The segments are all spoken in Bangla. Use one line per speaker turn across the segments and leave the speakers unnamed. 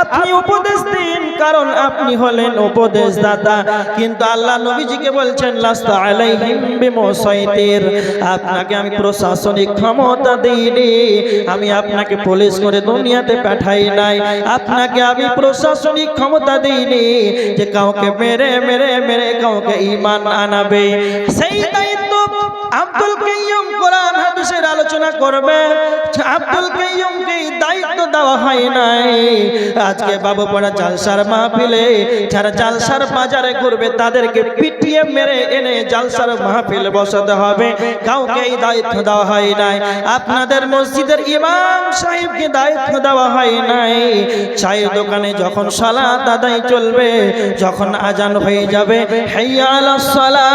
আপনি উপদেশ দিন, কারণ আপনি হলেন উপদেশ দাতা কিন্তু আল্লাহ নবীজিকে বলছেন, লাস্তা আলাইহিম আপনাকে আমি প্রশাসনিক ক্ষমতা দিইনি। আমি আপনাকে পুলিশ করে দুনিয়াতে পাঠাই নাই। আপনাকে আমি প্রশাসনিক ক্ষমতা দিইনি যে কাউকে মেরে মেরে মেরে কাউকে ইমান আনাবে। সেই দায়িত্ব আব্দুল হাদিসের আলোচনা করবে। আব্দুল কাইয়ুমকে দায়িত্ব দেওয়া হয় নাই। আজকে বাবু পড়া জালসার মাহফিলে, যারা জালসার বাজারে করবে তাদেরকে পিটিয়ে মেরে এনে জালসার মাহফিল বসাতে হবে। কাউকে এই দায়িত্ব দেওয়া হয় নাই। আপনাদের মসজিদের ইমাম সাহেবকে দায়িত্ব দেওয়া হয় নাই। চায়ের দোকানে যখন সালাত আদায় চলবে, যখন আজান হয়ে যাবে, হাইয়া আলাস সালাহ,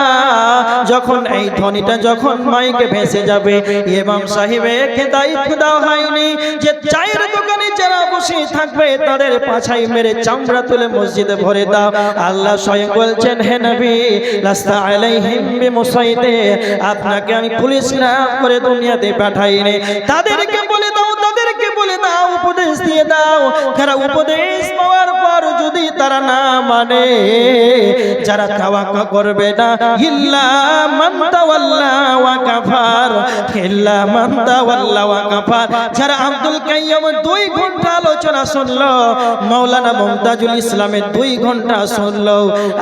যখন এই ধ্বনিটা যখন মাইকে ভেসে যাবে ইমাম সাহেবকে দায়িত্ব দেওয়া হয়নি যে চায়ের দোকানে যারা বসে থাকবে তাদের পাছাই মেরে চামড়া তুলে মসজিদে ভরে দাও। আল্লাহ স্বয়ং বলছেন, হে নবী, লাস্তা আলাইহিম বিমুসাইতে, আপনাকে আমি পুলিশ না করে দুনিয়াতে পাঠাইনি। তাদেরকে বলে দাও, তাদেরকে বলে দাও, উপদেশ দিয়ে দাও। যারা উপদেশ পাওয়ার তারা না মানে যারা তাওয়াক্কা করবে না। ইল্লা মান তাওয়াল্লা ওয়া কাফার, ইল্লা মান তাওয়াল্লা ওয়া কাফার। যারা আব্দুল কাইয়্যিম দুই ঘণ্টা আলোচনা শুনলো, মাওলানা মুমতাজুল ইসলামের দুই ঘণ্টা শুনলো,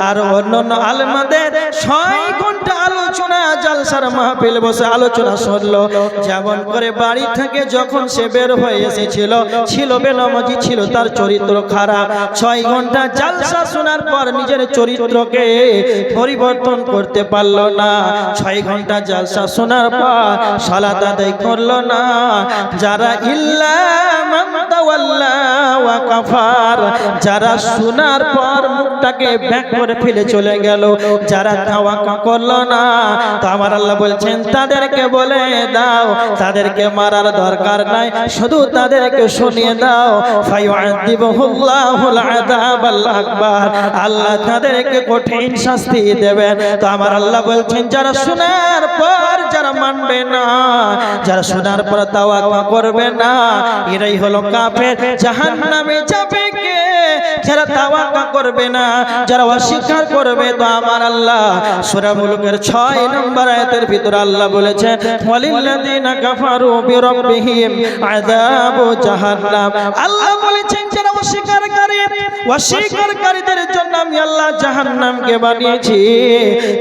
আর অন্যান্য আলেমাদের ছয় ঘণ্টা আলোচনা, জালসার মাহফিল বসে আলোচনা শুনলো। যেমন করে বাড়ি থেকে যখন সে বের হয়ে এসেছিল, ছিল বেনামাজি, ছিল তার চরিত্র খারাপ। ছয় ঘণ্টা জালসা শোনার পর নিজের চরিত্রকে পরিবর্তন করতে পারল না। ছয় ঘণ্টা জালসা শোনার পর সালাত আদায় করল না। যারা ইল্লা যারা শোনার পর মুখটাকে ব্যাক করে ফেলে চলে গেল। যারা তাওয়াক্কা করল না, তো আমার আল্লাহ বলছেন, তাদেরকে বলে দাও, তাদেরকে মারার দরকার নাই, শুধু তাদেরকে শুনিয়ে দাও। আল্লাহ তাদেরকে কঠিন শাস্তি দেবেন। তো আমার আল্লাহ বলছেন, যারা শোনার পর যারা মানবে না, যারা শোনার পর তাওয়াক্কা করবে না, এরাই হলো কাফের, জাহান্নামে যাবে কে? যারা তাওয়াক্কা করবে না, যারা অস্বীকার করবে, তো আমার আল্লাহ সূরা মুলুকের 6 নম্বর আয়াতের ভিতর আল্লাহ বলেছেন, ওয়ালিল্লাযিনা কাফারু বিরাব্বিহিম আযাবু জাহান্নাম। আল্লাহ বলেছেন, যারা অস্বীকারীদের জন্য আমি আল্লাহ জাহান্নামকে বানিয়েছি।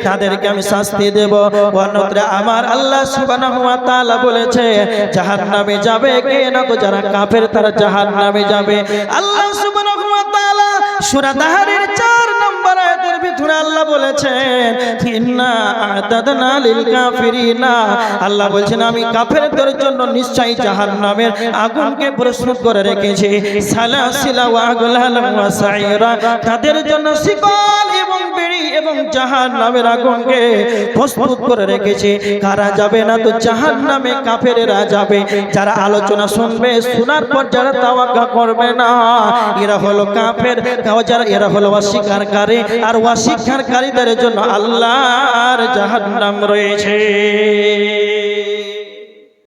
তাদেরকে আমি শাস্তি দেব। অন্যত্র আমার আল্লাহ সুবহানাহু ওয়া তাআলা বলেছে যাবে কে না তো যারা কাফের, তারা জাহান্নামে যাবে। আল্লাহ সুবহানাহু ওয়া তাআলা সূরা দাহারের 4 নম্বর আয়াতের ভিতরে আল্লাহ বলেছেন, ইন্না আতাদনা লিল কাফিরিনা। আল্লাহ বলছেন, আমি কাফেরদের জন্য নিশ্চয়ই জাহান্নামের আগুনকে প্রস্তুত করে রেখেছি। সালাসিলা ওয়া আগলাল ওয়া সাইরা তাদের জন্য শিকল এবং বিড়ি এবং জাহান্নামের আগুনকে প্রস্তুত করে রেখেছি। কারা যাবে না তো জাহান্নামে কাফেরেরা যাবে। যারা আলোচনা শুনবে, শোনার পর যারা তাওয়াক্কা করবে না, এরা হলো কাফের। যারা, এরা হলো অস্বীকারী আর অস্বীকারীদের জন্য আল্লাহর জাহান্নাম রয়েছে।